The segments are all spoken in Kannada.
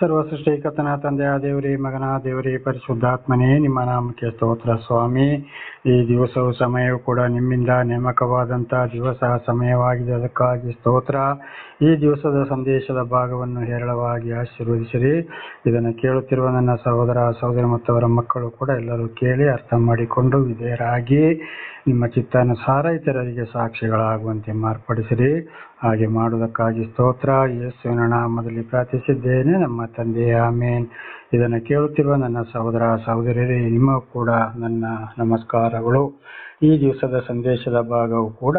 ಸರ್ವ ಸೃಷ್ಟಿಕರ್ತನ ತಂದೆಯ ದೇವರಿ ಮಗನ ದೇವರಿ ಪರಿಶುದ್ಧಾತ್ಮನೇ, ನಿಮ್ಮ ನಾಮಕ್ಕೆ ಸ್ತೋತ್ರ ಸ್ವಾಮಿ. ಈ ದಿವಸವು ಸಮಯವು ಕೂಡ ನಿಮ್ಮಿಂದ ನೇಮಕವಾದಂಥ ದಿವಸ, ಸಮಯವಾಗಿದೆ. ಅದಕ್ಕಾಗಿ ಸ್ತೋತ್ರ. ಈ ದಿವಸದ ಸಂದೇಶದ ಭಾಗವನ್ನು ಹೇರಳವಾಗಿ ಆಶೀರ್ವದಿಸಿರಿ. ಇದನ್ನು ಕೇಳುತ್ತಿರುವ ನನ್ನ ಸಹೋದರ, ಸಹೋದರಿ ಮತ್ತು ಅವರ ಮಕ್ಕಳು ಕೂಡ ಎಲ್ಲರೂ ಕೇಳಿ ಅರ್ಥ ಮಾಡಿಕೊಂಡು ವಿಧೇಯರಾಗಿ ನಿಮ್ಮ ಚಿತ್ತಾನುಸಾರ ಇತರರಿಗೆ ಸಾಕ್ಷಿಗಳಾಗುವಂತೆ ಮಾರ್ಪಡಿಸಿರಿ. ಹಾಗೆ ಮಾಡುವುದಕ್ಕಾಗಿ ಸ್ತೋತ್ರ. ಯೇಸುವಿನ ನಾಮದಲ್ಲಿ ಪ್ರಾರ್ಥಿಸಿದ್ದೇನೆ. ನಮ್ಮ ತಂದೆ ಆಮೇನ್. ಇದನ್ನು ಕೇಳುತ್ತಿರುವ ನನ್ನ ಸಹೋದರ, ಸಹೋದರಿಯರೇ, ನಿಮ್ಮ ಕೂಡ ನನ್ನ ನಮಸ್ಕಾರಗಳು. ಈ ದಿವಸದ ಸಂದೇಶದ ಭಾಗವು ಕೂಡ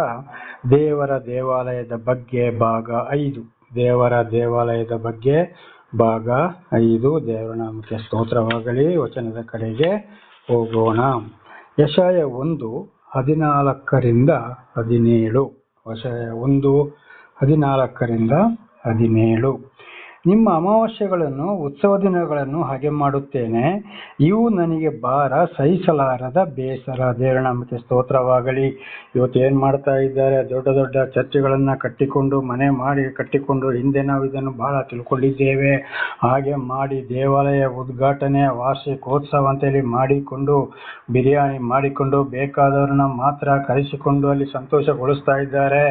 ದೇವರ ದೇವಾಲಯದ ಬಗ್ಗೆ ಭಾಗ ಐದು. ದೇವರ ದೇವಾಲಯದ ಬಗ್ಗೆ ಭಾಗ ಐದು. ದೇವರ ನಾಮಕ್ಕೆ ಸ್ತೋತ್ರವಾಗಲಿ, ವಚನದ ಕಡೆಗೆ ಹೋಗೋಣ. ಯಶಾಯ ಒಂದು, ಹದಿನಾಲ್ಕರಿಂದ ಹದಿನೇಳು. ವಶಯ ಒಂದು, ಹದಿನಾಲ್ಕರಿಂದ ಹದಿನೇಳು. ನಿಮ್ಮ ಅಮಾವಾಸ್ಯೆಗಳನ್ನು, ಉತ್ಸವ ದಿನಗಳನ್ನು ಹಾಗೆ ಮಾಡುತ್ತೇನೆ. ಇವು ನನಗೆ ಭಾರ ಸಹಿಸಲಾರದ ಬೇಸರ ದೇವರಣ ಮತ್ತೆ ಸ್ತೋತ್ರವಾಗಲಿ. ಇವತ್ತು ಏನು ಮಾಡ್ತಾ ಇದ್ದಾರೆ? ದೊಡ್ಡ ದೊಡ್ಡ ಚರ್ಚೆಗಳನ್ನು ಕಟ್ಟಿಕೊಂಡು, ಮನೆ ಮಾಡಿ ಕಟ್ಟಿಕೊಂಡು ಹಿಂದೆ ನಾವು ಇದನ್ನು ಬಹಳ ತಿಳ್ಕೊಂಡಿದ್ದೇವೆ. ಹಾಗೆ ಮಾಡಿ ದೇವಾಲಯ ಉದ್ಘಾಟನೆ, ವಾರ್ಷಿಕೋತ್ಸವ ಅಂತೇಳಿ ಮಾಡಿಕೊಂಡು, ಬಿರಿಯಾನಿ ಮಾಡಿಕೊಂಡು, ಬೇಕಾದವ್ರನ್ನ ಮಾತ್ರ ಕರೆಸಿಕೊಂಡು ಅಲ್ಲಿ ಸಂತೋಷಗೊಳಿಸ್ತಾ ಇದ್ದಾರೆ.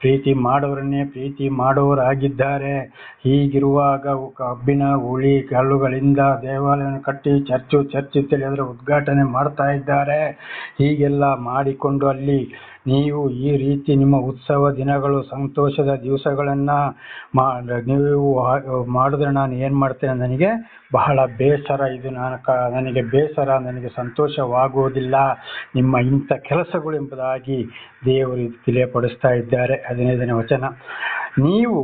ಪ್ರೀತಿ ಮಾಡೋರನ್ನೇ ಪ್ರೀತಿ ಮಾಡೋರಾಗಿದ್ದಾರೆ. ಹೀಗಿರುವಾಗ ಕಬ್ಬಿಣ ಉಳಿ ಕಲ್ಲುಗಳಿಂದ ದೇವಾಲಯವನ್ನು ಕಟ್ಟಿ ಚರ್ಚು ಚರ್ಚ್ ಅಂತೇಳಿ ಅದರ ಉದ್ಘಾಟನೆ ಮಾಡ್ತಾ ಇದ್ದಾರೆ. ಹೀಗೆಲ್ಲ ಮಾಡಿಕೊಂಡು ಅಲ್ಲಿ ನೀವು ಈ ರೀತಿ ನಿಮ್ಮ ಉತ್ಸವ ದಿನಗಳು, ಸಂತೋಷದ ದಿವಸಗಳನ್ನ ನೀವು ಮಾಡಿದ್ರೆ ನಾನು ಏನು ಮಾಡ್ತೇನೆ ನನಗೆ ಬಹಳ ಬೇಸರ. ಇದು ನಾನು ಕ, ನನಗೆ ಬೇಸರ, ನನಗೆ ಸಂತೋಷವಾಗುವುದಿಲ್ಲ. ನಿಮ್ಮ ಇಂಥ ಕೆಲಸಗಳು ಎಂಬುದಾಗಿ ದೇವರು ತಿಳಿಯಪಡಿಸ್ತಾ ಇದ್ದಾರೆ. ಹದಿನೈದನೇ ವಚನ. ನೀವು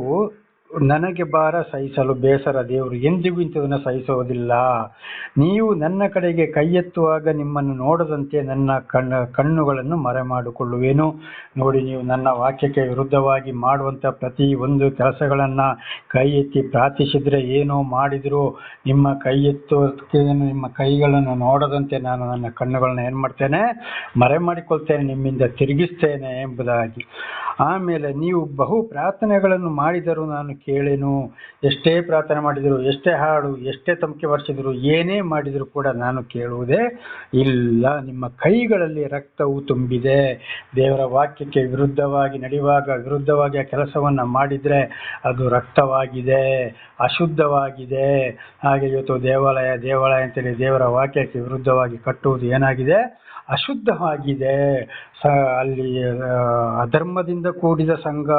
ನನಗೆ ಭಾರ ಸಹಿಸಲು ಬೇಸರ ದೇವರು. ಎಂದಿಗೂ ಇಂಥದನ್ನು ಸಹಿಸೋದಿಲ್ಲ ನೀವು ನನ್ನ ಕಡೆಗೆ ಕೈ ಎತ್ತುವಾಗ ನಿಮ್ಮನ್ನು ನೋಡದಂತೆ ನನ್ನ ಕಣ್ಣು, ಕಣ್ಣುಗಳನ್ನು ಮರೆ ಮಾಡಿಕೊಳ್ಳುವೇನು ನೋಡಿ, ನೀವು ನನ್ನ ವಾಕ್ಯಕ್ಕೆ ವಿರುದ್ಧವಾಗಿ ಮಾಡುವಂಥ ಪ್ರತಿ ಒಂದು ಕೆಲಸಗಳನ್ನು ಕೈ ಎತ್ತಿ ಪ್ರಾರ್ಥಿಸಿದರೆ ಏನೋ ಮಾಡಿದರೂ, ನಿಮ್ಮ ಕೈ ಎತ್ತುವಕ್ಕೆ ನಿಮ್ಮ ಕೈಗಳನ್ನು ನೋಡದಂತೆ ನಾನು ನನ್ನ ಕಣ್ಣುಗಳನ್ನ ಏನು ಮಾಡ್ತೇನೆ? ಮರೆ ಮಾಡಿಕೊಳ್ತೇನೆ ನಿಮ್ಮಿಂದ ತಿರುಗಿಸ್ತೇನೆ ಎಂಬುದಾಗಿ. ಆಮೇಲೆ ನೀವು ಬಹು ಪ್ರಾರ್ಥನೆಗಳನ್ನು ಮಾಡಿದರೂ ನಾನು ಕೇಳೇನು? ಎಷ್ಟೇ ಪ್ರಾರ್ಥನೆ ಮಾಡಿದರು, ಎಷ್ಟೇ ಹಾಡು, ಎಷ್ಟೇ ತಮಕೆ ವರ್ಷಿದ್ರು ಏನೇ ಮಾಡಿದರೂ ಕೂಡ ನಾನು ಕೇಳುವುದೇ ಇಲ್ಲ. ನಿಮ್ಮ ಕೈಗಳಲ್ಲಿ ರಕ್ತವು ತುಂಬಿದೆ. ದೇವರ ವಾಕ್ಯಕ್ಕೆ ವಿರುದ್ಧವಾಗಿ ನಡೆಯುವಾಗ, ವಿರುದ್ಧವಾಗಿ ಆ ಕೆಲಸವನ್ನು ಮಾಡಿದರೆ ಅದು ರಕ್ತವಾಗಿದೆ, ಅಶುದ್ಧವಾಗಿದೆ. ಹಾಗೆ ಇವತ್ತು ದೇವಾಲಯ ದೇವಾಲಯ ಅಂತೇಳಿ ದೇವರ ವಾಕ್ಯಕ್ಕೆ ವಿರುದ್ಧವಾಗಿ ಕಟ್ಟುವುದು ಏನಾಗಿದೆ? ಅಶುದ್ಧವಾಗಿದೆ. ಸ, ಅಲ್ಲಿ ಅಧರ್ಮದಿಂದ ಕೂಡಿದ ಸಂಘ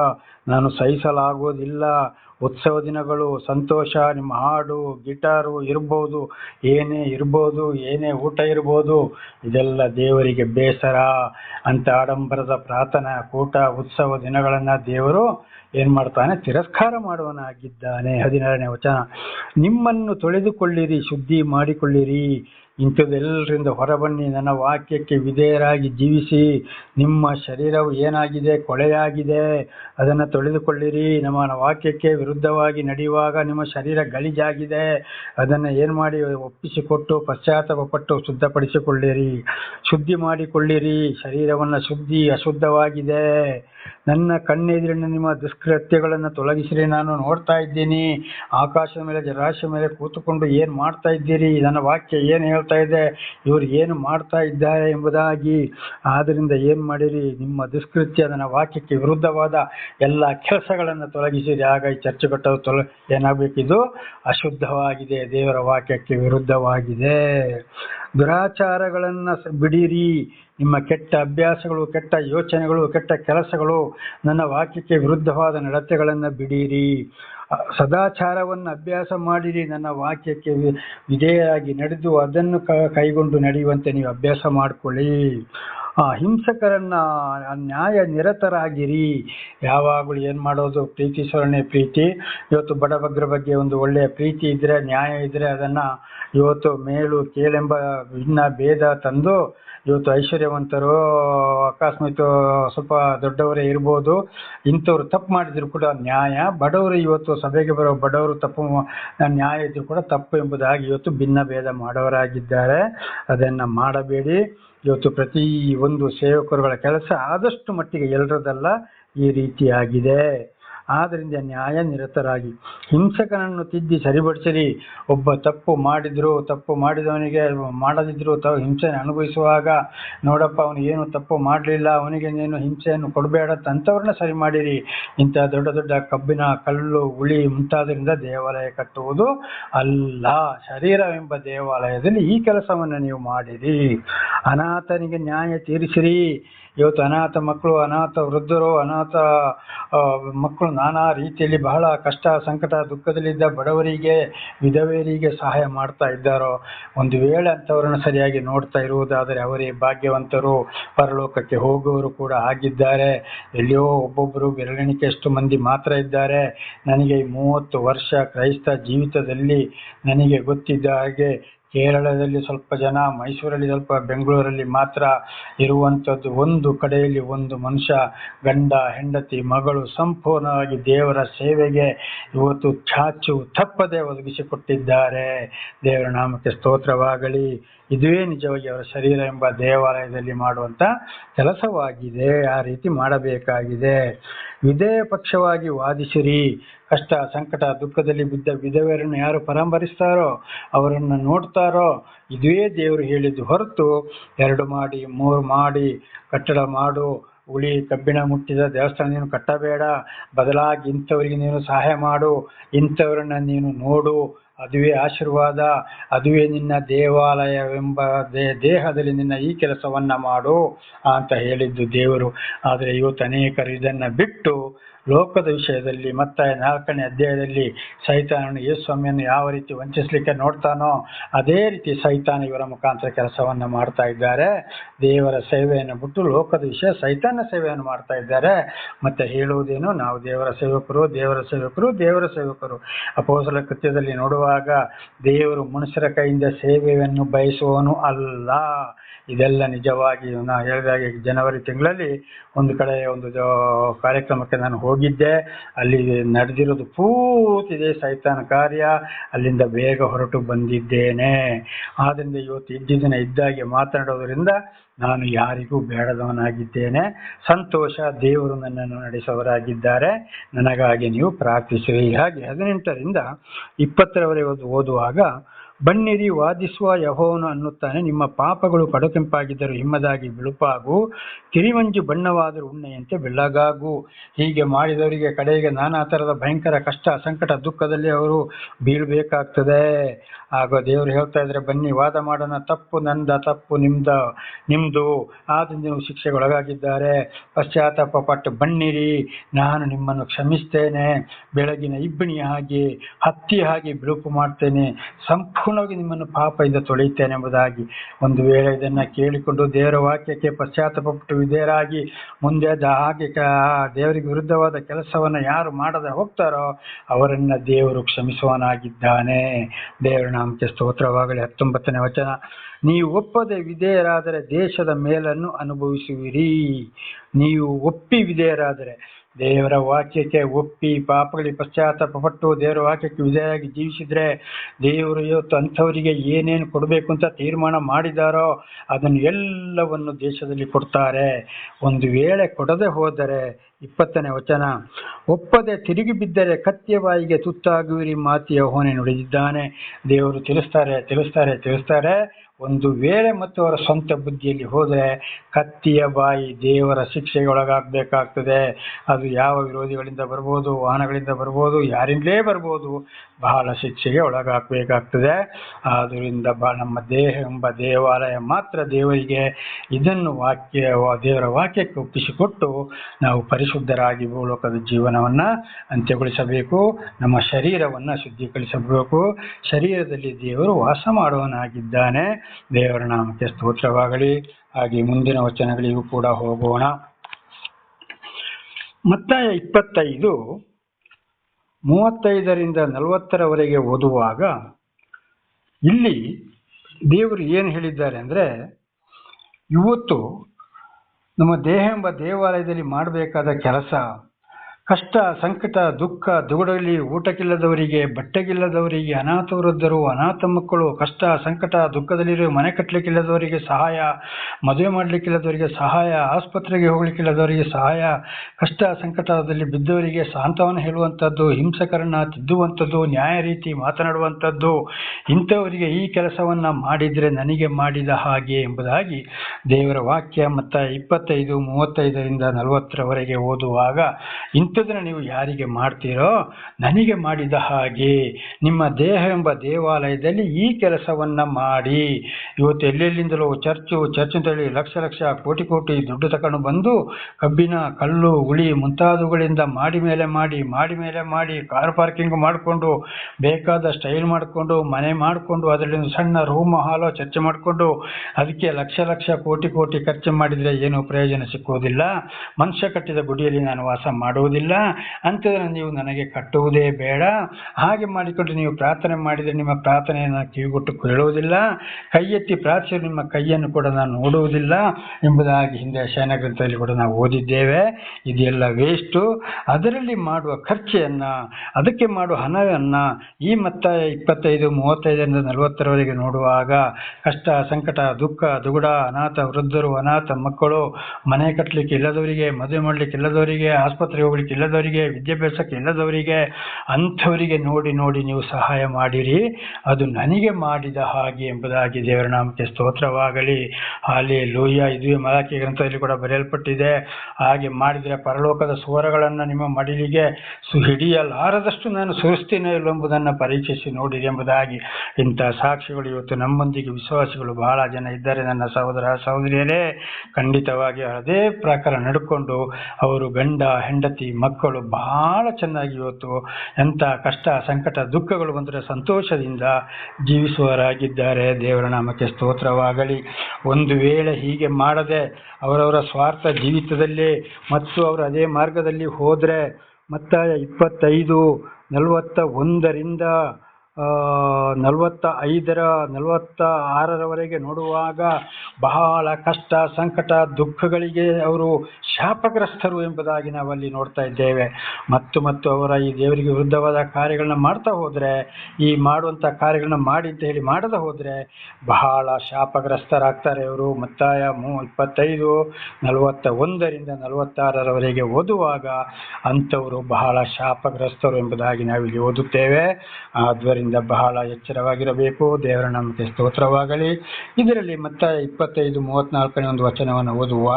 ನಾನು ಸಹಿಸಲಾಗೋದಿಲ್ಲ. ಉತ್ಸವ ದಿನಗಳು, ಸಂತೋಷ, ನಿಮ್ಮ ಹಾಡು, ಗಿಟಾರು ಇರ್ಬೋದು, ಏನೇ ಇರ್ಬೋದು, ಏನೇ ಊಟ ಇರ್ಬೋದು, ಇದೆಲ್ಲ ದೇವರಿಗೆ ಬೇಸರ ಅಂತ ಆಡಂಬರದ ಪ್ರಾರ್ಥನಾ ಕೂಟ, ಉತ್ಸವ ದಿನಗಳನ್ನು ದೇವರು ಏನು ಮಾಡ್ತಾನೆ? ತಿರಸ್ಕಾರ ಮಾಡುವನಾಗಿದ್ದಾನೆ. ಹದಿನಾರನೇ ವಚನ. ನಿಮ್ಮನ್ನು ತೊಳೆದುಕೊಳ್ಳಿರಿ, ಶುದ್ಧಿ ಮಾಡಿಕೊಳ್ಳಿರಿ. ಇಂಥದ್ದೆಲ್ಲರಿಂದ ಹೊರಬನ್ನಿ. ನನ್ನ ವಾಕ್ಯಕ್ಕೆ ವಿಧೇಯರಾಗಿ ಜೀವಿಸಿ. ನಿಮ್ಮ ಶರೀರವು ಏನಾಗಿದೆ? ಕೊಳೆಯಾಗಿದೆ. ಅದನ್ನು ತೊಳೆದುಕೊಳ್ಳಿರಿ. ನಮ್ಮ ವಾಕ್ಯಕ್ಕೆ ವಿರುದ್ಧವಾಗಿ ನಡೆಯುವಾಗ ನಿಮ್ಮ ಶರೀರ ಗಲೀಜಾಗಿದೆ. ಅದನ್ನು ಏನು ಮಾಡಿ? ಒಪ್ಪಿಸಿಕೊಟ್ಟು, ಪಶ್ಚಾತ್ತಾಪಪಟ್ಟು ಶುದ್ಧಪಡಿಸಿಕೊಳ್ಳಿರಿ. ಶುದ್ಧಿ ಮಾಡಿಕೊಳ್ಳಿರಿ. ಶರೀರವನ್ನು ಶುದ್ಧಿ, ಅಶುದ್ಧವಾಗಿದೆ. ನನ್ನ ಕಣ್ಣೆದುರಿನ ನಿಮ್ಮ ದುಷ್ಕೃತ್ಯಗಳನ್ನು ತೊಲಗಿಸಿರಿ. ನಾನು ನೋಡ್ತಾ ಇದ್ದೀನಿ. ಆಕಾಶದ ಮೇಲೆ ಜಲಾಶಯ ಮೇಲೆ ಕೂತುಕೊಂಡು ಏನು ಮಾಡ್ತಾ ಇದ್ದೀರಿ? ನನ್ನ ವಾಕ್ಯ ಏನು ಹೇಳ್ತಾ ಇದೆ, ಇವರು ಏನು ಮಾಡ್ತಾ ಇದ್ದಾರೆ ಎಂಬುದಾಗಿ. ಆದ್ದರಿಂದ ಏನು ಮಾಡಿರಿ? ನಿಮ್ಮ ದುಷ್ಕೃತ್ಯ, ನನ್ನ ವಾಕ್ಯಕ್ಕೆ ವಿರುದ್ಧವಾದ ಎಲ್ಲ ಕೆಲಸಗಳನ್ನು ತೊಲಗಿಸಿರಿ. ಈ ಚರ್ಚೆ ಕಟ್ಟೋದು ತೊಲ ಏನಾಗಬೇಕಿದು ಅಶುದ್ಧವಾಗಿದೆ, ದೇವರ ವಾಕ್ಯಕ್ಕೆ ವಿರುದ್ಧವಾಗಿದೆ. ದುರಾಚಾರಗಳನ್ನು ಬಿಡಿರಿ. ನಿಮ್ಮ ಕೆಟ್ಟ ಅಭ್ಯಾಸಗಳು, ಕೆಟ್ಟ ಯೋಚನೆಗಳು, ಕೆಟ್ಟ ಕೆಲಸಗಳು ನನ್ನ ವಾಕ್ಯಕ್ಕೆ ವಿರುದ್ಧವಾದ ನಡತೆಗಳನ್ನು ಬಿಡಿರಿ. ಸದಾಚಾರವನ್ನು ಅಭ್ಯಾಸ ಮಾಡಿರಿ, ನನ್ನ ವಾಕ್ಯಕ್ಕೆ ವಿಧೇಯರಾಗಿ ನಡೆದು ಅದನ್ನು ಕೈಗೊಂಡು ನಡೆಯುವಂತೆ ನೀವು ಅಭ್ಯಾಸ ಮಾಡಿಕೊಳ್ಳಿ. ಹಿಂಸಕರನ್ನ ನ್ಯಾಯ ನಿರತರಾಗಿರಿ. ಯಾವಾಗಲೂ ಏನು ಮಾಡೋದು? ಪ್ರೀತಿ ಸ್ವರಣೆ ಪ್ರೀತಿ. ಇವತ್ತು ಬಡಬಗ್ರ ಬಗ್ಗೆ ಒಂದು ಒಳ್ಳೆಯ ಪ್ರೀತಿ ಇದ್ದರೆ ನ್ಯಾಯ ಇದ್ದರೆ ಅದನ್ನು ಇವತ್ತು ಮೇಲು, ಕೇಳೆಂಬ ಭಿನ್ನ ಭೇದ ತಂದು ಇವತ್ತು ಐಶ್ವರ್ಯವಂತರು ಅಕಸ್ಮಾತ್ ಸ್ವಲ್ಪ ದೊಡ್ಡವರೇ ಇರ್ಬೋದು, ಇಂಥವ್ರು ತಪ್ಪು ಮಾಡಿದ್ರು ಕೂಡ ನ್ಯಾಯ. ಬಡವರು ಇವತ್ತು ಸಭೆಗೆ ಬರೋ ಬಡವರು ತಪ್ಪು ನ್ಯಾಯ ಇದ್ರು ಕೂಡ ತಪ್ಪು ಎಂಬುದಾಗಿ ಇವತ್ತು ಭಿನ್ನ ಭೇದ ಮಾಡೋರಾಗಿದ್ದಾರೆ ಅದನ್ನು ಮಾಡಬೇಡಿ. ಇವತ್ತು ಪ್ರತಿ ಒಂದು ಸೇವಕರುಗಳ ಕೆಲಸ ಆದಷ್ಟು ಮಟ್ಟಿಗೆ ಎಲ್ಲರದಲ್ಲ ಈ ರೀತಿಯಾಗಿದೆ. ಆದ್ದರಿಂದ ನ್ಯಾಯ ನಿರತರಾಗಿ. ಹಿಂಸಕನನ್ನು ತಿದ್ದಿ ಸರಿಪಡಿಸಿರಿ ಒಬ್ಬ ತಪ್ಪು ಮಾಡಿದ್ರು, ತಪ್ಪು ಮಾಡಿದವನಿಗೆ ಮಾಡದಿದ್ರು ತ ಹಿಂಸೆ ಅನುಭವಿಸುವಾಗ, ನೋಡಪ್ಪ, ಅವನು ಏನು ತಪ್ಪು ಮಾಡಲಿಲ್ಲ, ಅವನಿಗೆ ನೀನು ಹಿಂಸೆಯನ್ನು ಕೊಡಬೇಡ, ಅಂಥವ್ರನ್ನ ಸರಿ ಮಾಡಿರಿ. ಇಂಥ ದೊಡ್ಡ ದೊಡ್ಡ ಕಬ್ಬಿನ, ಕಲ್ಲು, ಉಳಿ ಮುಂತಾದ್ರಿಂದ ದೇವಾಲಯ ಕಟ್ಟುವುದು ಅಲ್ಲ. ಶರೀರವೆಂಬ ದೇವಾಲಯದಲ್ಲಿ ಈ ಕೆಲಸವನ್ನು ನೀವು ಮಾಡಿರಿ. ಅನಾಥನಿಗೆ ನ್ಯಾಯ ತೀರಿಸಿರಿ. ಇವತ್ತು ಅನಾಥ ಮಕ್ಕಳು, ಅನಾಥ ವೃದ್ಧರು, ಅನಾಥ ಮಕ್ಕಳು ನಾನಾ ರೀತಿಯಲ್ಲಿ ಬಹಳ ಕಷ್ಟ, ಸಂಕಟ, ದುಃಖದಲ್ಲಿದ್ದ ಬಡವರಿಗೆ, ವಿಧವೆಯರಿಗೆ ಸಹಾಯ ಮಾಡ್ತಾ ಇದ್ದಾರೋ, ಒಂದು ವೇಳೆ ಅಂಥವ್ರನ್ನ ಸರಿಯಾಗಿ ನೋಡ್ತಾ ಇರುವುದಾದರೆ ಅವರೇ ಭಾಗ್ಯವಂತರು, ಪರಲೋಕಕ್ಕೆ ಹೋಗುವವರು ಕೂಡ ಆಗಿದ್ದಾರೆ. ಎಲ್ಲಿಯೋ ಒಬ್ಬೊಬ್ಬರು ಬೆರಳೆಣಿಕೆಯಷ್ಟು ಮಂದಿ ಮಾತ್ರ ಇದ್ದಾರೆ. ನನಗೆ ಮೂವತ್ತು ವರ್ಷ ಕ್ರೈಸ್ತ ಜೀವಿತದಲ್ಲಿ ನನಗೆ ಗೊತ್ತಿದ್ದ ಹಾಗೆ ಕೇರಳದಲ್ಲಿ ಸ್ವಲ್ಪ ಜನ, ಮೈಸೂರಲ್ಲಿ ಸ್ವಲ್ಪ, ಬೆಂಗಳೂರಲ್ಲಿ ಮಾತ್ರ ಇರುವಂಥದ್ದು ಒಂದು ಕಡೆಯಲ್ಲಿ ಒಂದು ಮನುಷ್ಯ, ಗಂಡ, ಹೆಂಡತಿ, ಮಗಳು ಸಂಪೂರ್ಣವಾಗಿ ದೇವರ ಸೇವೆಗೆ ಇವತ್ತು ಚಾಚು ತಪ್ಪದೆ ಒದಗಿಸಿಕೊಟ್ಟಿದ್ದಾರೆ. ದೇವರ ನಾಮಕ್ಕೆ ಸ್ತೋತ್ರವಾಗಲಿ. ಇದುವೇ ನಿಜವಾಗಿ ಅವರ ಶರೀರ ಎಂಬ ದೇವಾಲಯದಲ್ಲಿ ಮಾಡುವಂತ ಕೆಲಸವಾಗಿದೆ. ಆ ರೀತಿ ಮಾಡಬೇಕಾಗಿದೆ. ವಿಧೇಯ ಪಕ್ಷವಾಗಿ ವಾದಿಸಿರಿ. ಕಷ್ಟ, ಸಂಕಟ, ದುಃಖದಲ್ಲಿ ಬಿದ್ದ ವಿಧವೆಯರನ್ನು ಯಾರು ಪರಾಮರಿಸ್ತಾರೋ ಅವರನ್ನು ನೋಡ್ತಾರೋ, ಇದುವೇ ದೇವರು ಹೇಳಿದ್ದು ಹೊರತು ಎರಡು ಮಾಡಿ, ಮೂರು ಮಾಡಿ, ಕಟ್ಟಡ ಮಾಡು, ಉಳಿ, ಕಬ್ಬಿಣ ಮುಟ್ಟಿದ ದೇವಸ್ಥಾನ ನೀನು ಕಟ್ಟಬೇಡ. ಬದಲಾಗಿ ಇಂಥವರಿಗೆ ನೀನು ಸಹಾಯ ಮಾಡು. ಇಂಥವರನ್ನ ನೀನು ನೋಡು. ಅದುವೇ ಆಶೀರ್ವಾದ, ಅದುವೇ ನಿನ್ನ ದೇವಾಲಯವೆಂಬ ದೇಹದಲ್ಲಿ ನಿನ್ನ ಈ ಕೆಲಸವನ್ನ ಮಾಡು ಅಂತ ಹೇಳಿದ್ದು ದೇವರು. ಆದರೆ ಇವತ್ತು ಅನೇಕರು ಇದನ್ನ ಬಿಟ್ಟು ಲೋಕದ ವಿಷಯದಲ್ಲಿ ಮತ್ತೆ ನಾಲ್ಕನೇ ಅಧ್ಯಾಯದಲ್ಲಿ ಸೈತಾನನು ಯೇಸ್ವಾಮಿಯನ್ನು ಯಾವ ರೀತಿ ವಂಚಿಸಲಿಕ್ಕೆ ನೋಡ್ತಾನೋ ಅದೇ ರೀತಿ ಸೈತಾನ ಇವರ ಮುಖಾಂತರ ಕೆಲಸವನ್ನು ಮಾಡ್ತಾ ಇದ್ದಾರೆ. ದೇವರ ಸೇವೆಯನ್ನು ಬಿಟ್ಟು ಲೋಕದ ವಿಷಯ ಸೈತಾನ ಸೇವೆಯನ್ನು ಮಾಡ್ತಾ ಇದ್ದಾರೆ. ಮತ್ತೆ ಹೇಳುವುದೇನು? ನಾವು ದೇವರ ಸೇವಕರು ದೇವರ ಸೇವಕರು ದೇವರ ಸೇವಕರು. ಅಪೋಸಲ ಕೃತ್ಯದಲ್ಲಿ ನೋಡುವಾಗ ದೇವರು ಮನುಷ್ಯರ ಕೈಯಿಂದ ಸೇವೆಯನ್ನು ಬಯಸುವವನು ಅಲ್ಲ. ಇದೆಲ್ಲ ನಿಜವಾಗಿ ನಾ ಹೇಳಿದಾಗ ಜನವರಿ ತಿಂಗಳಲ್ಲಿ ಒಂದು ಕಡೆ ಒಂದು ಕಾರ್ಯಕ್ರಮಕ್ಕೆ ನಾನು ಹೋಗಿದ್ದೆ, ಅಲ್ಲಿ ನಡೆದಿರೋದು ಪೂರ್ತಿ ಇದೆ ಸೈತಾನ ಕಾರ್ಯ, ಅಲ್ಲಿಂದ ಬೇಗ ಹೊರಟು ಬಂದಿದ್ದೇನೆ. ಆದ್ದರಿಂದ ಇವತ್ತು ಇದ್ದಿದ್ದಿನ ಇದ್ದಾಗೆ ಮಾತನಾಡೋದರಿಂದ ನಾನು ಯಾರಿಗೂ ಬೇಡದವನಾಗಿದ್ದೇನೆ. ಸಂತೋಷ, ದೇವರು ನನ್ನನ್ನು ನಡೆಸವರಾಗಿದ್ದಾರೆ. ನನಗಾಗಿ ನೀವು ಪ್ರಾರ್ಥಿಸಿರಿ. ಹಾಗೆ ಹದಿನೆಂಟರಿಂದ ಇಪ್ಪತ್ತರವರೆಗೆ ಓದು- ಓದುವಾಗ ಬನ್ನಿರಿ, ವಾದಿಸುವ ಯಹೋವನು ಅನ್ನುತ್ತಾನೆ. ನಿಮ್ಮ ಪಾಪಗಳು ಕಡುಕೆಂಪಾಗಿದ್ದರೂ ಹಿಮ್ಮದಾಗಿ ಬಿಳುಪಾಗು. ಕಿರಿಮಂಜು ಬಣ್ಣವಾದರೂ ಉಣ್ಣೆಯಂತೆ ಬೆಳ್ಳಗಾಗು. ಹೀಗೆ ಮಾಡಿದವರಿಗೆ ಕಡೆಗೆ ನಾನಾ ಥರದ ಭಯಂಕರ ಕಷ್ಟ, ಸಂಕಟ, ದುಃಖದಲ್ಲಿ ಅವರು ಬೀಳಬೇಕಾಗ್ತದೆ. ಆಗ ದೇವರು ಹೇಳ್ತಾ ಇದ್ರೆ ಬನ್ನಿ, ವಾದ ಮಾಡೋಣ. ತಪ್ಪು ನಂದ, ತಪ್ಪು ನಿಮ್ದ, ನಿಮ್ದು. ಆದ್ರಿಂದ ನೀವು ಶಿಕ್ಷೆಗೆ ಒಳಗಾಗಿದ್ದಾರೆ ಪಶ್ಚಾತ್ತಾಪ ಪಟ್ಟು ಬನ್ನಿರಿ, ನಾನು ನಿಮ್ಮನ್ನು ಕ್ಷಮಿಸ್ತೇನೆ. ಬೆಳಗಿನ ಇಬ್ಬಣಿ ಹಾಗೆ, ಹತ್ತಿ ಹಾಗೆ ಬಿಳುಪು ಮಾಡ್ತೇನೆ. ಸಂಪೂರ್ಣವಾಗಿ ನಿಮ್ಮನ್ನು ಪಾಪದಿಂದ ತೊಳೆಯುತ್ತೇನೆ ಎಂಬುದಾಗಿ ಒಂದು ವೇಳೆ ಇದನ್ನ ಕೇಳಿಕೊಂಡು ದೇವರ ವಾಕ್ಯಕ್ಕೆ ಪಶ್ಚಾತ್ತಾಪಟ್ಟು ವಿಧೇಯರಾಗಿ ಮುಂದೆ ಹಾಗೆ ದೇವರಿಗೆ ವಿರುದ್ಧವಾದ ಕೆಲಸವನ್ನು ಯಾರು ಮಾಡದೆ ಹೋಗ್ತಾರೋ ಅವರನ್ನ ದೇವರು ಕ್ಷಮಿಸುವನಾಗಿದ್ದಾನೆ ದೇವರ ನಾಮಕ್ಕೆ ಸ್ತೋತ್ರವಾಗಲಿ. ಹತ್ತೊಂಬತ್ತನೇ ವಚನ. ನೀವು ಒಪ್ಪದೆ ವಿಧೇಯರಾದರೆ ದೇಶದ ಮೇಲನ್ನು ಅನುಭವಿಸುವಿರಿ. ನೀವು ಒಪ್ಪಿ ವಿಧೇಯರಾದರೆ ದೇವರ ವಾಕ್ಯಕ್ಕೆ ಒಪ್ಪಿ ಪಾಪಗಳಿಗೆ ಪಶ್ಚಾತ್ತಾಪ ಪಟ್ಟು ದೇವರ ವಾಕ್ಯಕ್ಕೆ ವಿಧೇಯರಾಗಿ ಜೀವಿಸಿದ್ರೆ ದೇವರು ಇವತ್ತು ಅಂಥವರಿಗೆ ಏನೇನು ಕೊಡಬೇಕು ಅಂತ ತೀರ್ಮಾನ ಮಾಡಿದಾರೋ ಅದನ್ನು ಎಲ್ಲವನ್ನು ದೇಶದಲ್ಲಿ ಕೊಡ್ತಾರೆ. ಒಂದು ವೇಳೆ ಕೊಡದೆ ಹೋದರೆ, ಇಪ್ಪತ್ತನೇ ವಚನ, ಒಪ್ಪದೆ ತಿರುಗಿ ಬಿದ್ದರೆ ಕತ್ತಿಯ ಬಾಯಿಗೆ ತುತ್ತಾಗುವಿರಿ ಮಾತಿಯ ಹೋನೆ ನುಡಿದಿದ್ದಾನೆ. ದೇವರು ತಿಳಿಸ್ತಾರೆ ತಿಳಿಸ್ತಾರೆ ತಿಳಿಸ್ತಾರೆ. ಒಂದು ವೇಳೆ ಮತ್ತು ಅವರ ಸ್ವಂತ ಬುದ್ಧಿಯಲ್ಲಿ ಹೋದರೆ ಕತ್ತಿಯ ಬಾಯಿ ದೇವರ ಶಿಕ್ಷೆಗೆ ಒಳಗಾಗಬೇಕಾಗ್ತದೆ ಅದು ಯಾವ ವಿರೋಧಿಗಳಿಂದ ಬರ್ಬೋದು, ವಾಹನಗಳಿಂದ ಬರ್ಬೋದು, ಯಾರಿಂದಲೇ ಬರ್ಬೋದು, ಬಹಳ ಶಿಕ್ಷೆಗೆ ಒಳಗಾಗಬೇಕಾಗ್ತದೆ. ಆದ್ದರಿಂದ ಬ, ನಮ್ಮ ದೇಹ ಎಂಬ ದೇವಾಲಯ ಮಾತ್ರ ದೇವರಿಗೆ ಇದನ್ನು ವಾಕ್ಯ, ದೇವರ ವಾಕ್ಯಕ್ಕೆ ಒಪ್ಪಿಸಿಕೊಟ್ಟು ನಾವು ಪರಿಶುದ್ಧರಾಗಿ ಭೂಲೋಕದ ಜೀವನವನ್ನು ಅಂತ್ಯಗೊಳಿಸಬೇಕು. ನಮ್ಮ ಶರೀರವನ್ನು ಶುದ್ಧೀಕರಿಸಬೇಕು. ಶರೀರದಲ್ಲಿ ದೇವರು ವಾಸ ಮಾಡುವನಾಗಿದ್ದಾನೆ ದೇವರ ನಾಮಕ್ಕೆ ಸ್ತೋತ್ರವಾಗಲಿ. ಹಾಗೆ ಮುಂದಿನ ವಚನಗಳಿಗೂ ಕೂಡ ಹೋಗೋಣ. ಮತ್ತಾಯ ಇಪ್ಪತ್ತೈದು, ಮೂವತ್ತೈದರಿಂದ ನಲವತ್ತರವರೆಗೆ ಓದುವಾಗ ಇಲ್ಲಿ ದೇವರು ಏನು ಹೇಳಿದ್ದಾರೆ ಅಂದ್ರೆ, ಇವತ್ತು ನಮ್ಮ ದೇಹ ಎಂಬ ದೇವಾಲಯದಲ್ಲಿ ಮಾಡಬೇಕಾದ ಕೆಲಸ ಕಷ್ಟ, ಸಂಕಟ, ದುಃಖ, ದುಗುಡಲಿ, ಊಟಕ್ಕಿಲ್ಲದವರಿಗೆ, ಬಟ್ಟೆಗಿಲ್ಲದವರಿಗೆ, ಅನಾಥ ವೃದ್ಧರು, ಅನಾಥ ಮಕ್ಕಳು, ಕಷ್ಟ, ಸಂಕಟ, ದುಃಖದಲ್ಲಿರುವ ಮನೆ ಕಟ್ಟಲಿಕ್ಕಿಲ್ಲದವರಿಗೆ ಸಹಾಯ, ಮದುವೆ ಮಾಡಲಿಕ್ಕಿಲ್ಲದವರಿಗೆ ಸಹಾಯ, ಆಸ್ಪತ್ರೆಗೆ ಹೋಗಲಿಕ್ಕಿಲ್ಲದವರಿಗೆ ಸಹಾಯ, ಕಷ್ಟ, ಸಂಕಟದಲ್ಲಿ ಬಿದ್ದವರಿಗೆ ಸಾಂತ್ವನ ಹೇಳುವಂಥದ್ದು, ಹಿಂಸಕರನ್ನ ತಿದ್ದುವಂಥದ್ದು, ನ್ಯಾಯ ರೀತಿ ಮಾತನಾಡುವಂಥದ್ದು, ಇಂಥವರಿಗೆ ಈ ಕೆಲಸವನ್ನು ಮಾಡಿದರೆ ನನಗೆ ಮಾಡಿದ ಹಾಗೆ ಎಂಬುದಾಗಿ ದೇವರ ವಾಕ್ಯ ಮತ್ತು ಇಪ್ಪತ್ತೈದು, ಮೂವತ್ತೈದರಿಂದ ನಲವತ್ತರವರೆಗೆ ಓದುವಾಗ ಇಂಥದನ್ನು ನೀವು ಯಾರಿಗೆ ಮಾಡ್ತೀರೋ ನನಗೆ ಮಾಡಿದ ಹಾಗೆ ನಿಮ್ಮ ದೇಹ ಎಂಬ ದೇವಾಲಯದಲ್ಲಿ ಈ ಕೆಲಸವನ್ನು ಮಾಡಿ. ಇವತ್ತು ಎಲ್ಲೆಲ್ಲಿಂದಲೂ ಚರ್ಚು, ಚರ್ಚ್ ಅಂತ ಹೇಳಿ ಲಕ್ಷ ಲಕ್ಷ ಕೋಟಿ ಕೋಟಿ ದುಡ್ಡು ತಗೊಂಡು ಬಂದು ಕಬ್ಬಿನ, ಕಲ್ಲು ಹುಳಿ ಮುಂತಾದವುಗಳಿಂದ ಮಾಡಿ ಮೇಲೆ ಮಾಡಿ ಮಾಡಿ ಮೇಲೆ ಮಾಡಿ ಕಾರ್ ಪಾರ್ಕಿಂಗ್ ಮಾಡಿಕೊಂಡು ಬೇಕಾದ ಸ್ಟೈಲ್ ಮಾಡಿಕೊಂಡು ಮನೆ ಮಾಡಿಕೊಂಡು ಅದರಲ್ಲಿ ಸಣ್ಣ ರೂಮ್, ಹಾಲೋ ಚರ್ಚೆ ಮಾಡಿಕೊಂಡು ಅದಕ್ಕೆ ಲಕ್ಷ ಲಕ್ಷ ಕೋಟಿ ಕೋಟಿ ಖರ್ಚು ಮಾಡಿದರೆ ಏನು ಪ್ರಯೋಜನ ಸಿಕ್ಕುವುದಿಲ್ಲ ಮನುಷ್ಯ ಕಟ್ಟಿದ ಗುಡಿಯಲ್ಲಿ ನಾನು ವಾಸ ಮಾಡುವುದಿಲ್ಲ. ಅಂಥದನ್ನು ನೀವು ನನಗೆ ಕಟ್ಟುವುದೇ ಬೇಡ. ಹಾಗೆ ಮಾಡಿಕೊಂಡು ನೀವು ಪ್ರಾರ್ಥನೆ ಮಾಡಿದರೆ ನಿಮ್ಮ ಪ್ರಾರ್ಥನೆಯನ್ನು ಕಿವಿಗೊಟ್ಟು ಕೇಳುವುದಿಲ್ಲ. ಕೈ ಎತ್ತಿ ಪ್ರಾರ್ಥಿಸಿ ನಿಮ್ಮ ಕೈಯನ್ನು ಕೂಡ ನಾನು ನೋಡುವುದಿಲ್ಲ ಎಂಬುದಾಗಿ ಹಿಂದೆ ಗ್ರಂಥದಲ್ಲಿ ಕೂಡ ನಾವು ಓದಿದ್ದೇವೆ. ಇದೆಲ್ಲ ವೇಸ್ಟು. ಅದರಲ್ಲಿ ಮಾಡುವ ಖರ್ಚೆಯನ್ನು, ಅದಕ್ಕೆ ಮಾಡುವ ಹಣವನ್ನು ಈ ಮತ್ತ ಇಪ್ಪತ್ತೈದು, ಮೂವತ್ತೈದರಿಂದ ನಲವತ್ತರವರೆಗೆ ನೋಡುವಾಗ ಕಷ್ಟ, ಸಂಕಟ, ದುಃಖ, ದುಗುಡ, ಅನಾಥ, ವೃದ್ಧರು, ಅನಾಥ ಮಕ್ಕಳು, ಮನೆ ಕಟ್ಟಲಿಕ್ಕೆ ಇಲ್ಲದವರಿಗೆ, ಮದುವೆ ಮಾಡಲಿಕ್ಕೆ ಇಲ್ಲದವರಿಗೆ, ಆಸ್ಪತ್ರೆಗೆ ಹೋಗ್ಲಿಕ್ಕೆ ಇಲ್ಲದವರಿಗೆ, ವಿದ್ಯಾಭ್ಯಾಸಕ್ಕೆ ಇಲ್ಲದವರಿಗೆ, ಅಂಥವರಿಗೆ ನೋಡಿ ನೋಡಿ ನೀವು ಸಹಾಯ ಮಾಡಿರಿ. ಅದು ನನಗೆ ಮಾಡಿದ ಹಾಗೆ ಎಂಬುದಾಗಿ ದೇವರ ನಾಮಕ್ಕೆ ಸ್ತೋತ್ರವಾಗಲಿ. ಅಲ್ಲಿ ಲೂಯ್ಯ ಇದು ಮಲಾಕಿ ಗ್ರಂಥದಲ್ಲಿ ಕೂಡ ಬರೆಯಲ್ಪಟ್ಟಿದೆ. ಹಾಗೆ ಮಾಡಿದರೆ ಪರಲೋಕದ ಸ್ವರಗಳನ್ನು ನಿಮ್ಮ ಮಡಿಲಿಗೆ ಸು ಹಿಡಿಯಲಾರದಷ್ಟು ನಾನು ಸುರಿಸ್ತೇನೆ ಎಂಬುದನ್ನು ಪರೀಕ್ಷಿಸಿ ನೋಡಿರಿ ಎಂಬುದಾಗಿ ಇಂಥ ಸಾಕ್ಷಿಗಳು ಇವತ್ತು ನಮ್ಮೊಂದಿಗೆ ವಿಶ್ವಾಸಿಗಳು ಬಹಳ ಜನ ಇದ್ದಾರೆ. ನನ್ನ ಸಹೋದರ ಸಹೋದರಿಯರೇ, ಖಂಡಿತವಾಗಿ ಅದೇ ಪ್ರಕಾರ ನಡ್ಕೊಂಡು ಅವರು ಗಂಡ, ಹೆಂಡತಿ ಮಕ್ಕಳು ಬಹಳ ಚೆನ್ನಾಗಿ ಇವತ್ತು ಎಂಥ ಕಷ್ಟ, ಸಂಕಟ, ದುಃಖಗಳು ಬಂದರೆ ಸಂತೋಷದಿಂದ ಜೀವಿಸುವರಾಗಿದ್ದಾರೆ ದೇವರ ನಾಮಕ್ಕೆ ಸ್ತೋತ್ರವಾಗಲಿ. ಒಂದು ವೇಳೆ ಹೀಗೆ ಮಾಡದೆ ಅವರವರ ಸ್ವಾರ್ಥ ಜೀವಿತದಲ್ಲಿ ಮತ್ತು ಅವರು ಅದೇ ಮಾರ್ಗದಲ್ಲಿ ಹೋದರೆ ಮತ್ತು ಇಪ್ಪತ್ತೈದು ನಲವತ್ತ ಒಂದರಿಂದ ನಲವತ್ತ ಐದರ ನಲವತ್ತ ಆರರವರೆಗೆ ನೋಡುವಾಗ ಬಹಳ ಕಷ್ಟ, ಸಂಕಟ, ದುಃಖಗಳಿಗೆ ಅವರು ಶಾಪಗ್ರಸ್ತರು ಎಂಬುದಾಗಿ ನಾವಲ್ಲಿ ನೋಡ್ತಾ ಇದ್ದೇವೆ. ಮತ್ತು ಮತ್ತು ಅವರ ಈ ದೇವರಿಗೆ ವಿರುದ್ಧವಾದ ಕಾರ್ಯಗಳನ್ನ ಮಾಡ್ತಾ ಹೋದರೆ, ಈ ಮಾಡುವಂಥ ಕಾರ್ಯಗಳನ್ನ ಮಾಡಿ ಅಂತ ಹೇಳಿ ಮಾಡದ ಹೋದರೆ ಬಹಳ ಶಾಪಗ್ರಸ್ತರಾಗ್ತಾರೆ ಅವರು. ಮತ್ತಾಯ ಮೂ, ಇಪ್ಪತ್ತೈದು ನಲವತ್ತ ಒಂದರಿಂದ ನಲವತ್ತಾರರವರೆಗೆ ಓದುವಾಗ ಅಂಥವರು ಬಹಳ ಶಾಪಗ್ರಸ್ತರು ಎಂಬುದಾಗಿ ನಾವಿಲ್ಲಿ ಓದುತ್ತೇವೆ. ಆದ್ದರಿಂದ ಬಹಳ ಎಚ್ಚರವಾಗಿರಬೇಕು. ದೇವರ ನಮಗೆ ಸ್ತೋತ್ರವಾಗಲಿ. ಇದರಲ್ಲಿ ಮತ್ತೆ ಇಪ್ಪತ್ತೈದು ಮೂವತ್ನಾಲ್ಕನೇ ಒಂದು ವಚನವನ್ನು ಓದುವ.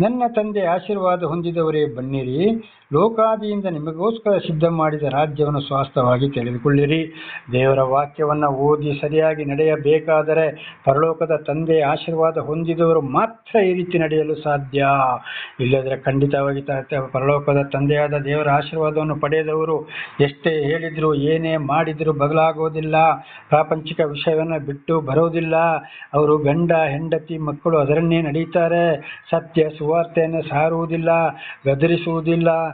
ನನ್ನ ತಂದೆ ಆಶೀರ್ವಾದ ಹೊಂದಿದವರೇ ಬನ್ನಿರಿ. ಲೋಕಾದಿಯಿಂದ ನಿಮಗೋಸ್ಕರ ಸಿದ್ಧ ಮಾಡಿದ ರಾಜ್ಯವನ್ನು ಸ್ವಾಸ್ಥವಾಗಿ ತಿಳಿದುಕೊಳ್ಳಿರಿ. ದೇವರ ವಾಕ್ಯವನ್ನು ಓದಿ ಸರಿಯಾಗಿ ನಡೆಯಬೇಕಾದರೆ ಪರಲೋಕದ ತಂದೆ ಆಶೀರ್ವಾದ ಹೊಂದಿದವರು ಮಾತ್ರ ಈ ರೀತಿ ನಡೆಯಲು ಸಾಧ್ಯ. ಇಲ್ಲದ್ರೆ ಖಂಡಿತವಾಗಿ ಪರಲೋಕದ ತಂದೆಯಾದ ದೇವರ ಆಶೀರ್ವಾದವನ್ನು ಪಡೆದವರು ಎಷ್ಟೇ ಹೇಳಿದ್ರು ಏನೇ ಮಾಡಿದ್ರು ಬದಲಾಗೋದಿಲ್ಲ. ಪ್ರಾಪಂಚಿಕ ವಿಷಯವನ್ನು ಬಿಟ್ಟು ಬರೋದಿಲ್ಲ. ಅವರು ಗಂಡ, ಹೆಂಡತಿ, ಮಕ್ಕಳು ಅದರನ್ನೇ ನಡೀತಾರೆ. ಸತ್ಯ ಸುವಾರ್ತೆಯನ್ನು ಸಾರುವುದಿಲ್ಲ, ಗದರಿಸುವುದಿಲ್ಲ.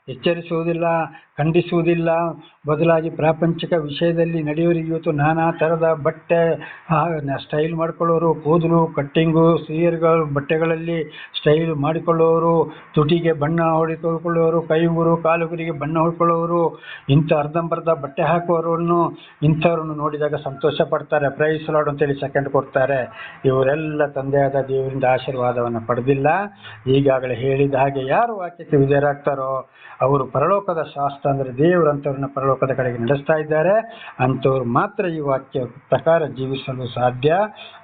ಎಚ್ಚರಿಸುವುದಿಲ್ಲ, ಖಂಡಿಸುವುದಿಲ್ಲ. ಬದಲಾಗಿ ಪ್ರಾಪಂಚಿಕ ವಿಷಯದಲ್ಲಿ ನಡೆಯೋರಿಗೆ ಇವತ್ತು ನಾನಾ ಥರದ ಬಟ್ಟೆ ಸ್ಟೈಲ್ ಮಾಡ್ಕೊಳ್ಳೋರು, ಕೂದಲು, ಕಟ್ಟಿಂಗು, ಸೀರೆಗಳು, ಬಟ್ಟೆಗಳಲ್ಲಿ ಸ್ಟೈಲ್ ಮಾಡಿಕೊಳ್ಳೋರು, ತುಟಿಗೆ ಬಣ್ಣ ಹೊಡಿಕೊಳ್ಳೋರು ಕೈಗುರು ಕಾಲುಗುರಿಗೆ ಬಣ್ಣ ಹೊಡ್ಕೊಳ್ಳೋರು, ಇಂಥ ಅರ್ಧಂಬರ್ಧ ಬಟ್ಟೆ ಹಾಕುವವರನ್ನು ಇಂಥವ್ರನ್ನು ನೋಡಿದಾಗ ಸಂತೋಷ ಪಡ್ತಾರೆ, ಪ್ರೈಸ್ ಲಾಡ್ ಅಂತೇಳಿ ಸೆಕೆಂಡ್ ಕೊಡ್ತಾರೆ. ಇವರೆಲ್ಲ ತಂದೆಯಾದ ದೇವರಿಂದ ಆಶೀರ್ವಾದವನ್ನು ಪಡೆದಿಲ್ಲ. ಈಗಾಗಲೇ ಹೇಳಿದ ಹಾಗೆ ಯಾರು ವಾಕ್ಯಕ್ಕೆ ವಿಧೇಯರಾಗ್ತಾರೋ ಅವರು ಪರಲೋಕದ ಶಾಸ್ತ್ರ ಅಂದರೆ ದೇವರು ಅಂಥವ್ರನ್ನ ಪರಲೋಕದ ಕಡೆಗೆ ನಡೆಸ್ತಾ ಇದ್ದಾರೆ. ಅಂಥವ್ರು ಮಾತ್ರ ಈ ವಾಕ್ಯ ಪ್ರಕಾರ ಜೀವಿಸಲು ಸಾಧ್ಯ.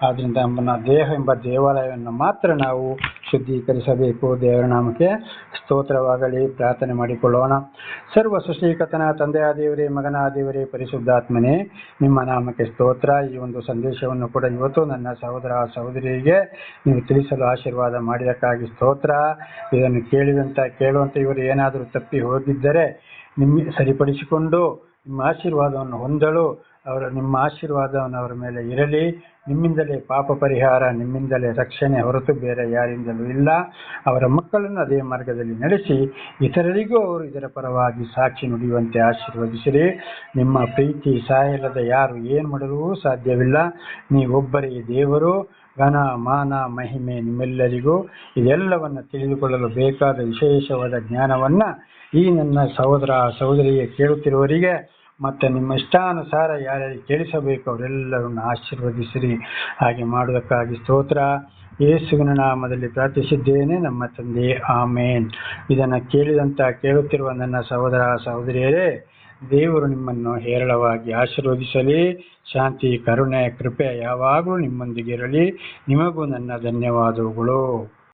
ಆದ್ದರಿಂದ ನಮ್ಮನ್ನ ದೇಹ ಎಂಬ ದೇವಾಲಯವನ್ನು ಮಾತ್ರ ನಾವು ಶುದ್ಧೀಕರಿಸಬೇಕು. ದೇವರ ನಾಮಕ್ಕೆ ಸ್ತೋತ್ರವಾಗಲಿ, ಪ್ರಾರ್ಥನೆ ಮಾಡಿಕೊಳ್ಳೋಣ. ಸರ್ವ ಸೃಷ್ಟಿಕತನ ತಂದೆಯ ದೇವರೇ, ಮಗನ ದೇವರೇ, ಪರಿಶುದ್ಧಾತ್ಮನೇ, ನಿಮ್ಮ ನಾಮಕ್ಕೆ ಸ್ತೋತ್ರ. ಈ ಒಂದು ಸಂದೇಶವನ್ನು ಕೂಡ ಇವತ್ತು ನನ್ನ ಸಹೋದರ ಸಹೋದರಿಗೆ ನೀವು ತಿಳಿಸಲು ಆಶೀರ್ವಾದ ಮಾಡಿದಕ್ಕಾಗಿ ಸ್ತೋತ್ರ. ಇದನ್ನು ಕೇಳಿದಂತ ಕೇಳುವಂತ ಇವರು ಏನಾದರೂ ಹೋಗಿದ್ದರೆ ನಿಮ್ಮ ಸರಿಪಡಿಸಿಕೊಂಡು ನಿಮ್ಮ ಆಶೀರ್ವಾದವನ್ನು ಹೊಂದಲು ಅವರ ನಿಮ್ಮ ಆಶೀರ್ವಾದವನ್ನು ಅವರ ಮೇಲೆ ಇರಲಿ. ನಿಮ್ಮಿಂದಲೇ ಪಾಪ ಪರಿಹಾರ, ನಿಮ್ಮಿಂದಲೇ ರಕ್ಷಣೆ ಹೊರತು ಬೇರೆ ಯಾರಿಂದಲೂ ಇಲ್ಲ. ಅವರ ಮಕ್ಕಳನ್ನು ಅದೇ ಮಾರ್ಗದಲ್ಲಿ ನಡೆಸಿ, ಇತರರಿಗೂ ಅವರು ಇದರ ಪರವಾಗಿ ಸಾಕ್ಷಿ ನುಡಿಯುವಂತೆ ಆಶೀರ್ವದಿಸಿರಿ. ನಿಮ್ಮ ಪ್ರೀತಿ ಸಾಯಲದ ಯಾರು ಏನು ಮಾಡಲು ಸಾಧ್ಯವಿಲ್ಲ. ನೀವೊಬ್ಬರೇ ದೇವರು. ಘನ, ಮಾನ, ಮಹಿಮೆ ನಿಮ್ಮೆಲ್ಲರಿಗೂ ಇದೆಲ್ಲವನ್ನು ತಿಳಿದುಕೊಳ್ಳಲು ಬೇಕಾದ ವಿಶೇಷವಾದ ಜ್ಞಾನವನ್ನ ಈ ನನ್ನ ಸಹೋದರ ಸಹೋದರಿಗೆ ಕೇಳುತ್ತಿರುವವರಿಗೆ ಮತ್ತೆ ನಿಮ್ಮ ಇಷ್ಟಾನುಸಾರ ಯಾರ್ಯಾರಿಗೆ ಕೇಳಿಸಬೇಕು ಅವರೆಲ್ಲರನ್ನು ಆಶೀರ್ವದಿಸಿರಿ. ಹಾಗೆ ಮಾಡುವುದಕ್ಕಾಗಿ ಸ್ತೋತ್ರ. ಯೇಸುವಿನ ನಾಮದಲ್ಲಿ ಪ್ರಾರ್ಥಿಸಿದ್ದೇನೆ, ನಮ್ಮ ತಂದೆ. ಆಮೇನ್. ಇದನ್ನು ಕೇಳಿದಂತ ಕೇಳುತ್ತಿರುವ ನನ್ನ ಸಹೋದರ ಸಹೋದರಿಯರೇ ದೇವರು ನಿಮ್ಮನ್ನು ಹೇರಳವಾಗಿ ಆಶೀರ್ವದಿಸಲಿ. ಶಾಂತಿ ಕರುಣೆ ಕೃಪೆ ಯಾವಾಗಲೂ ನಿಮ್ಮೊಂದಿಗಿರಲಿ. ನಿಮಗೂ ನನ್ನ ಧನ್ಯವಾದಗಳು.